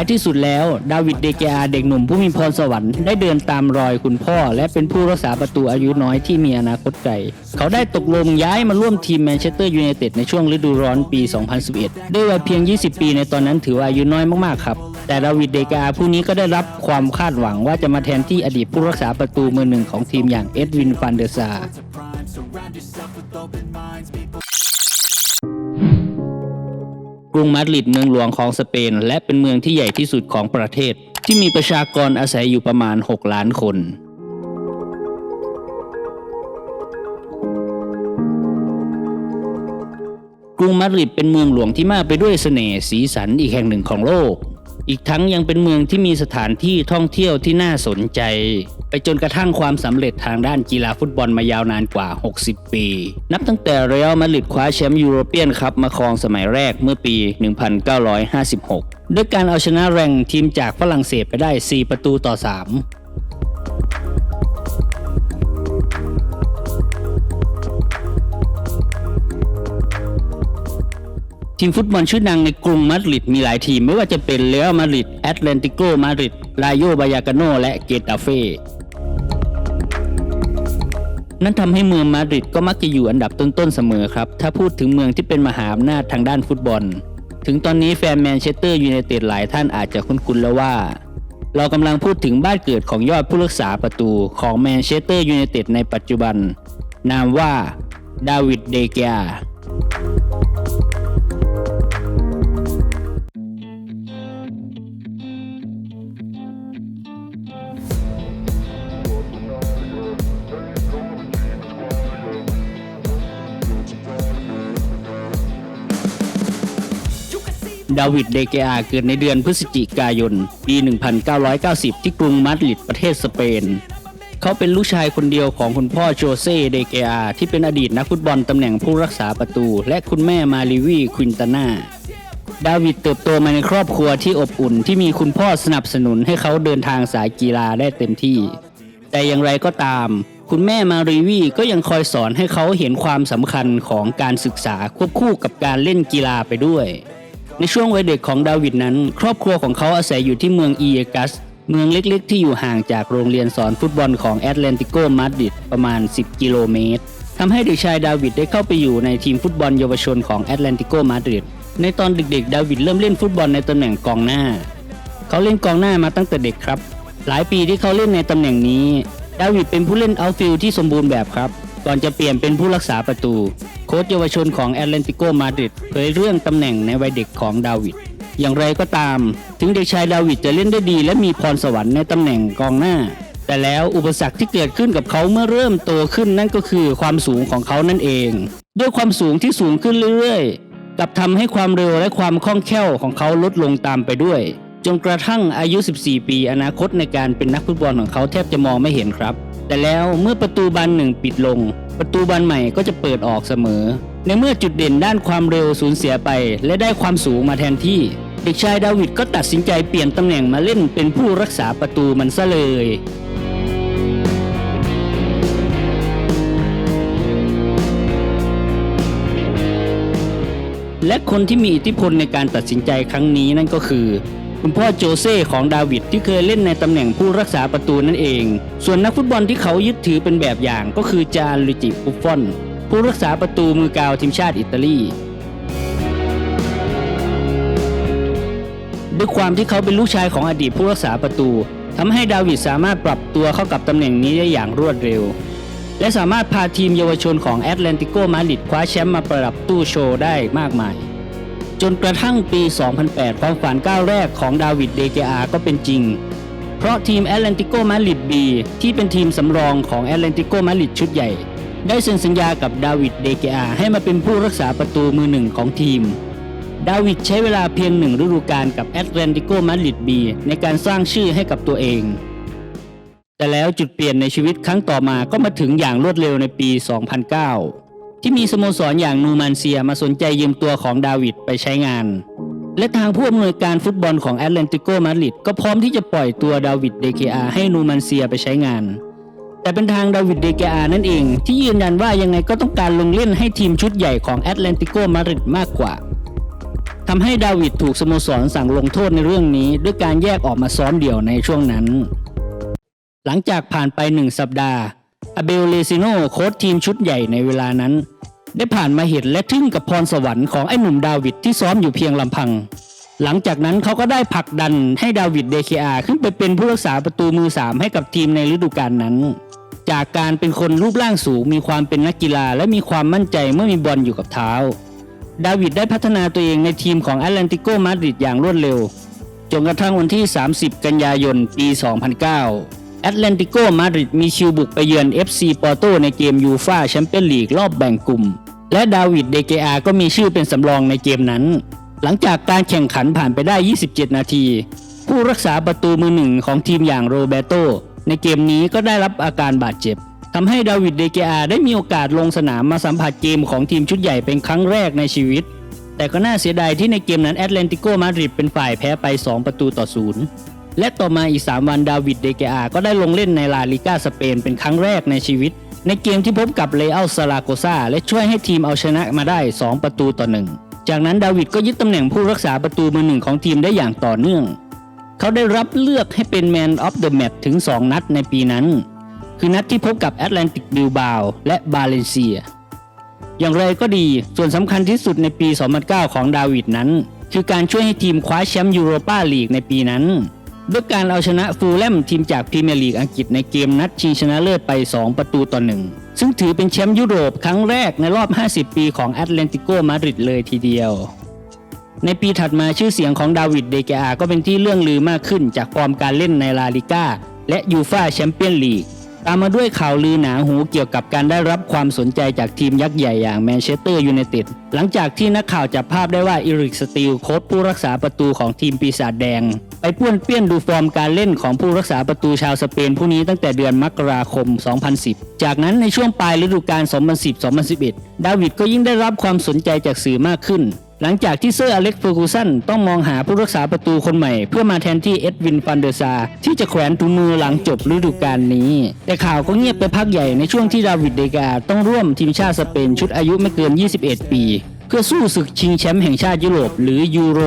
ายที่สุดแล้ว ดาวิดเดเกอาเด็กหนุ่มผู้มีพรสวรรค์ได้เดินตามรอยคุณพ่อ และเป็นผู้รักษาประตูอายุน้อยที่มีอนาคตไกล เขาได้ตกลงย้ายมาร่วมทีมแมนเชสเตอร์ยูไนเต็ดในช่วงฤดูร้อนปี 2011 ด้วยวัยเพียง 20 ปีในตอนนั้นถือว่าอายุน้อยมากๆครับ แต่ดาวิดเดกอาผู้นี้ก็ได้รับความคาดหวังว่าจะมาแทนที่อดีตผู้รักษาประตูมือหนึ่งของทีมอย่างเอ็ดวินฟันเดอร์ซา กรุงมาดริดเมืองหลวงของสเปน และเป็นเมืองที่ใหญ่ที่สุดของประเทศ ที่มีประชากรอาศัยอยู่ประมาณ 6 ล้านคน กรุงมาดริดเป็นเมืองหลวงที่มากไปด้วยเสน่ห์สีสันอีกแห่งหนึ่งของโลก อีกทั้งยังเป็นเมืองที่มีสถานที่ท่องเที่ยวที่น่าสนใจ ไปจนกระทั่งความสำเร็จทางด้านกีฬาฟุตบอลมายาวนานกว่า 60 ปี นับตั้งแต่เรอัลมาดริดคว้าแชมป์ยูโรเปียนคัพมาครองสมัยแรกเมื่อปี 1956 ด้วยการเอาชนะแรงทีมจากฝรั่งเศสไปได้ 4 ประตูต่อ 3 ทีมฟุตบอลชื่อดังในกรุงมาดริดมีหลายทีม ไม่ว่าจะเป็นเรอัลมาดริดแอตเลนติโกมาดริดลาโยบายากาโนและเกตาเฟ่นั่นทำให้เมืองมาดริดก็มักจะอยู่อันดับต้นๆเสมอครับ ถ้าพูดถึงเมืองที่เป็นมหาอำนาจทางด้านฟุตบอล ถึงตอนนี้แฟนแมนเชสเตอร์ยูไนเต็ดหลายท่านอาจจะคุ้นๆแล้วว่า เรากำลังพูดถึงบ้านเกิดของยอดผู้รักษาประตูของแมนเชสเตอร์ยูไนเต็ดในปัจจุบัน นามว่าดาวิดเดเกีย ดาวิด เดเกอาเกิดในเดือนพฤศจิกายน ปี 1990 ที่กรุงมาดริดประเทศสเปน เขาเป็นลูกชายคนเดียวของคุณพ่อโจเซ่ เดเกอาที่เป็นอดีตนักฟุตบอลตำแหน่งผู้รักษาประตู และคุณแม่มาริวีควินตาน่าดาวิดเติบโตมาในครอบครัวที่อบอุ่นที่มีคุณพ่อสนับสนุนให้เขาเดินทางสายกีฬาได้เต็มที่ แต่อย่างไรก็ตาม คุณแม่มารีวีก็ยังคอยสอนให้เขาเห็นความสำคัญของการศึกษาควบคู่กับการเล่นกีฬาไปด้วย ในช่วงวัยเด็กของดาวิดนั้น ครอบครัวของเขาอาศัยอยู่ที่เมืองอีเอกัส เมืองเล็กๆ ที่อยู่ห่างจากโรงเรียนสอนฟุตบอลของแอตแลนติโกมาดริดประมาณ 10 กิโลเมตรทำให้เด็กชายดาวิดได้เข้าไปอยู่ในทีมฟุตบอลเยาวชนของแอตแลนติโกมาดริดในตอนเด็กๆ ดาวิดเริ่มเล่นฟุตบอลในตำแหน่งกองหน้า เขาเล่นกองหน้ามาตั้งแต่เด็กครับ หลายปีที่เขาเล่นในตำแหน่งนี้ ดาวิดเป็นผู้เล่นเอาฟิลด์ที่สมบูรณ์แบบครับ ก่อนจะเปลี่ยนเป็นผู้รักษาประตู โค้ชเยาวชนของแอตแลติโกมาดริดเผยเรื่องตำแหน่งในวัยเด็กของดาวิดอย่างไรก็ตาม ถึงเด็กชายดาวิดจะเล่นได้ดี และมีพรสวรรค์ในตำแหน่งกองหน้า แต่แล้วอุปสรรคที่เกิดขึ้นกับเขาเมื่อเริ่มโตขึ้นนั่นก็คือความสูงของเขานั่นเอง ด้วยความสูงที่สูงขึ้นเรื่อยๆกลับทำให้ความเร็วและความคล่องแคล่วของเขาลดลงตามไปด้วยจนกระทั่งอายุ 14 ปี อนาคตในการเป็นนักฟุตบอลของเขาแทบจะมองไม่เห็นครับ แต่แล้วเมื่อประตูบานหนึ่งปิดลง ประตูบานใหม่ก็จะเปิดออกเสมอ ในเมื่อจุดเด่นด้านความเร็วสูญเสียไป และได้ความสูงมาแทนที่ เด็กชายดาวิดก็ตัดสินใจเปลี่ยนตำแหน่งมาเล่นเป็นผู้รักษาประตูมันซะเลยและคนที่มีอิทธิพลในการตัดสินใจครั้งนี้นั่นก็คือ คุณพ่อโจเซ่ของดาวิดที่เคยเล่นในตำแหน่งผู้รักษาประตูนั่นเอง ส่วนนักฟุตบอลที่เขายึดถือเป็นแบบอย่างก็คือจาริจิบุฟฟอน ผู้รักษาประตูมือกาวทีมชาติอิตาลีด้วยความที่เขาเป็นลูกชายของอดีตผู้รักษาประตูทำให้ดาวิดสามารถปรับตัวเข้ากับตำแหน่งนี้ได้อย่างรวดเร็ว และสามารถพาทีมเยาวชนของแอตแลนติโกมาดริดคว้าแชมป์มาประดับตู้โชว์ได้มากมาย จนกระทั่งปี 2008 ความฝันก้าวแรกของดาวิดเดเกอาก็เป็นจริง เพราะทีมแอตแลนติโกมาดริดบีที่เป็นทีมสำรองของแอตแลนติโกมาดริดชุดใหญ่ ได้เซ็นสัญญากับดาวิดเดเกอาให้มาเป็นผู้รักษาประตูมือหนึ่งของทีม ดาวิดใช้เวลาเพียงหนึ่งฤดูกาลกับแอตแลนติโกมาดริดบีในการสร้างชื่อให้กับตัวเอง แต่แล้วจุดเปลี่ยนในชีวิตครั้งต่อมาก็มาถึงอย่างรวดเร็วในปี 2009 ที่มีสโมสรอย่างนูมันเซียมาสนใจยืมตัวของดาวิดไปใช้งาน และทางผู้อำนวยการฟุตบอลของแอตแลนติโกมาดริดก็พร้อมที่จะปล่อยตัวดาวิดเดเกอาให้นูมันเซียไปใช้งาน แต่เป็นทางดาวิดเดเกอานั่นเองที่ยืนยันว่ายังไงก็ต้องการลงเล่นให้ทีมชุดใหญ่ของแอตแลนติโกมาดริดมากกว่าททำให้ดาวิดถูกสโมสรสั่งลงโทษในเรื่องนี้ ด้วยการแยกออกมาซ้อมเดี่ยวในช่วงนั้น หลังจากผ่านไปหนึ่งสัปดาห์ อเบลเลซิโนโค้ชทีมชุดใหญ่ในเวลานั้น ได้ผ่านมาเห็นและทึ่งกับพรสวรรค์ของไอ้หนุ่มดาวิดที่ซ้อมอยู่เพียงลำพัง หลังจากนั้นเขาก็ได้ผลักดันให้ดาวิดเดเคอาขึ้นไปเป็นผู้รักษาประตูมือสามให้กับทีมในฤดูกาลนั้น จากการเป็นคนรูปร่างสูงมีความเป็นนักกีฬาและมีความมั่นใจเมื่อมีบอลอยู่กับเท้า ดาวิดได้พัฒนาตัวเองในทีมของแอตแลนติโกมาดริดอย่างรวดเร็วจนกระทั่งวันที่ 30 กันยายน ปี 2009 แอตแลนติโกมาดริดมีคิวบุกไปเยือน FC ปอร์โตในเกมยูฟาแชมเปี้ยนลีกรอบแบ่งกลุ่ม และดาวิดเดเกอาก็มีชื่อเป็นสำรองในเกมนั้น หลังจากการแข่งขันผ่านไปได้ 27 นาที ผู้รักษาประตูมือหนึ่งของทีมอย่างโรเบโตในเกมนี้ก็ได้รับอาการบาดเจ็บทำให้ดาวิดเดเกอาได้มีโอกาสลงสนามมาสัมผัสเกมของทีมชุดใหญ่เป็นครั้งแรกในชีวิต แต่ก็น่าเสียดายที่ในเกมนั้นแอตเลนติโกมาดริดเป็นฝ่ายแพ้ไป 2 ประตูต่อศูนย์ และต่อมาอีก 3 วันดาวิดเดเกอาก็ได้ลงเล่นในลาลิก้าสเปนเป็นครั้งแรกในชีวิต ในเกมที่พบกับเลอัลซาลาโกซาและช่วยให้ทีมเอาชนะมาได้ 2 ประตูต่อหนึ่งจากนั้นดาวิดก็ยึดตำแหน่งผู้รักษาประตูมือหนึ่งของทีมได้อย่างต่อเนื่อง เขาได้รับเลือกให้เป็นแมนออฟเดอะแมตถึง 2 นัดในปีนั้น คือนัดที่พบกับแอตแลนติกบิลบาวและบาเลนเซีย อย่างไรก็ดีส่วนสำคัญที่สุดในปี 2009 ของดาวิดนั้น คือการช่วยให้ทีมคว้าแชมป์ยูโรปาลีกในปีนั้น ด้วยการเอาชนะฟูลแลมทีมจากพรีเมียร์ลีกอังกฤษในเกมนัดชิงชนะเลิศไป 2 ประตูต่อหนึ่งซึ่งถือเป็นแชมป์ยุโรปครั้งแรกในรอบ 50 ปีของแอตแลนติโกมาดริดเลยทีเดียว ในปีถัดมาชื่อเสียงของดาวิดเดกอาก็เป็นที่เรื่องลือมากขึ้นจากฟอร์มการเล่นในลาลิก้าและยูฟาแชมเปี้ยนลีก ตามมาด้วยข่าวลือหนาหูเกี่ยวกับการได้รับความสนใจจากทีมยักษ์ใหญ่อย่างแมนเชสเตอร์ยูไนเต็ดหลังจากที่นักข่าวจับภาพได้ว่าอิริกสตีลโค้ชผู้รักษาประตูของทีมปีศาจแดง ไปป้วนเปี้ยนดูฟอร์มการเล่นของผู้รักษาประตูชาวสเปนผู้นี้ตั้งแต่เดือนมกราคม 2010 จากนั้นในช่วงปลายฤดูกาล 2010-2011 ดาวิดก็ยิ่งได้รับความสนใจจากสื่อมากขึ้น หลังจากที่เซอร์อเล็กซ์เฟอร์กูสันต้องมองหาผู้รักษาประตูคนใหม่ เพื่อมาแทนที่เอ็ดวินฟันเดอร์ซาที่จะแขวนถุงมือหลังจบฤดูกาลนี้ แต่ข่าวก็เงียบไปพักใหญ่ในช่วงที่ดาวิดเดกาต้องร่วมทีมชาติสเปนชุดอายุไม่เกิน 21 ปี เพื่อสู้ศึกชิงแชมป์แห่งชาติยุโรปหรือยูโร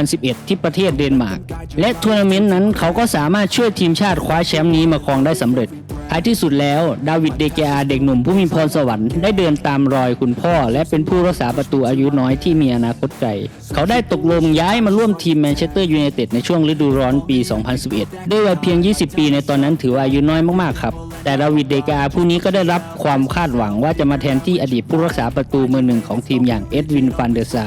2011 ที่ประเทศเดนมาร์กและทัวร์นาเมนต์นั้นเขาก็สามารถช่วยทีมชาติคว้าแชมป์นี้มาครองได้สำเร็จ ท้ายที่สุดแล้วดาวิดเดเกอาเด็กหนุ่มผู้มีพรสวรรค์ได้เดินตามรอยคุณพ่อ และเป็นผู้รักษาประตูอายุน้อยที่มีอนาคตไกล เขาได้ตกลงย้ายมาร่วมทีมแมนเชสเตอร์ยูไนเต็ดในช่วงฤดูร้อนปี 2011 ด้วยวัยเพียง 20 ปีในตอนนั้นถือว่าอายุน้อยมากๆครับ แต่ดาวิดเดกอาผู้นี้ก็ได้รับความคาดหวังว่าจะมาแทนที่อดีตผู้รักษาประตูมือหนึ่งของทีมอย่างเอ็ดวินฟันเดอร์ซา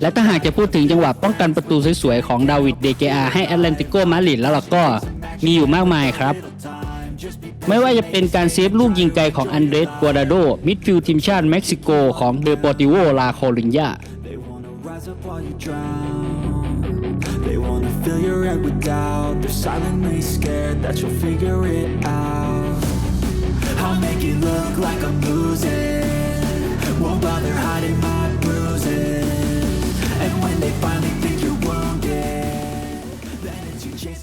และถ้าหากจะพูดถึงจังหวะป้องกันประตูสวยๆ ของดาวิดเดเกอาให้แอตแลนติโกมาดริดแล้วล่ะก็มีอยู่มากมายครับ ไม่ว่าจะเป็นการเซฟลูกยิงไกลของอันเดรสกัวดาโด มิดฟิลด์ทีมชาติเม็กซิโกของเดปอร์ติโวลาโคลินยา They wanna fill your head with doubt. They're silently scared that you'll figure it out. I'll make it look like I'm losing. Won't bother hiding my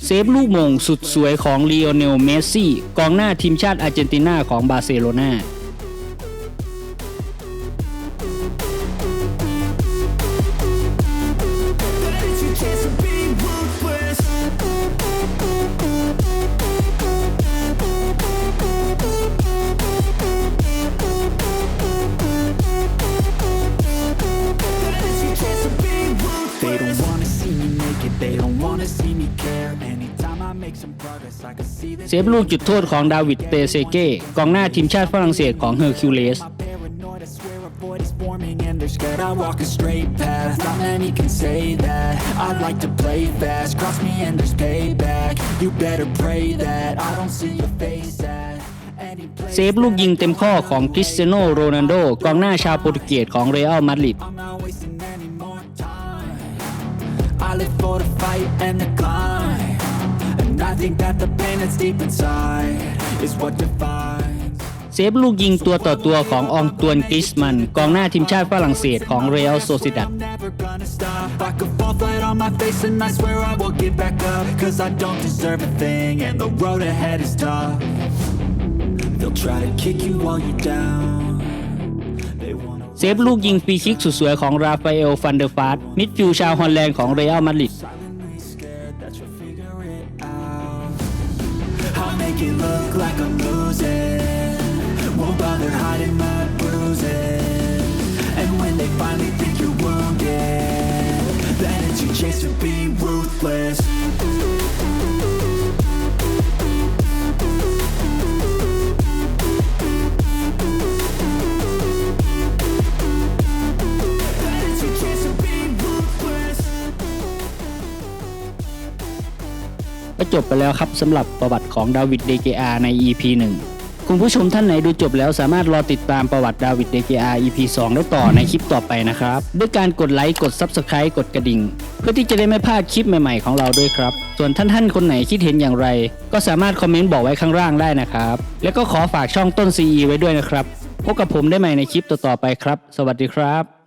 เซฟลูกมงสุดสวยของลีโอเนล เมสซี่ กองหน้าทีมชาติอาร์เจนตินาของบาร์เซโลนา it, they don't wanna see me care. Anytime I make some progress, I can see this. เซฟลูกจุดโทษของดาวิดเตเซเก้กองหน้าทีมชาติฝรั่งเศสของเฮอร์คิวเลส My paranoid, I swear a void is forming and they're scared I walk a straight path Not many can say that I like to play fast Cross me and there's payback You better pray that I don't see your face at any place เซฟลูกยิงเต็มข้อของคริสเตียโนโรนัลโดกองหน้าชาวโปรตุเกสของเรอัลมาดริด I'm not wasting live for the fight and the climb And I think that the pain that's deep inside Is what defines เซฟลูกยิงตัวต่อตัวของอองตวนกริสมัน กองหน้าทีมชาติฝรั่งเศสของเรอัลโซซิดัด I'm never gonna stop I could fall flat on my face and I swear I will get back up Cause I don't deserve a thing and the road ahead is tough They'll try to kick you while you're down They wanna เซฟลูกยิงฟรีคิกสุดสวยของราฟาเอลฟันเดอร์ฟาสมิดฟิลด์ชาวฮอลแลนด์ของเรอัลมาดริด Silently scared that you'll figure it out. I'll make it look like I'm losing. Won't bother hiding my bruises. And when they finally think you're wounded, then it's your chance to be ruthless. ก็จบไปแล้วครับสำหรับประวัติของดาวิดเดเกอาใน EP 1 คุณผู้ชมท่านไหนดูจบแล้วสามารถรอติดตามประวัติดาวิดเดเกอา EP 2 ได้ต่อในคลิปต่อไปนะครับ ด้วยการกดไลค์กด Subscribe กดกระดิ่ง เพื่อที่จะได้ไม่พลาดคลิปใหม่ๆของเราด้วยครับ ส่วนท่านท่านๆคนไหนคิดเห็นอย่างไร ก็สามารถคอมเมนต์บอกไว้ข้างล่างได้นะครับ แล้วก็ขอฝากช่องต้น CE ไว้ด้วยนะครับพบกับผมได้ใหม่ในคลิปต่อๆไปครับ สวัสดีครับ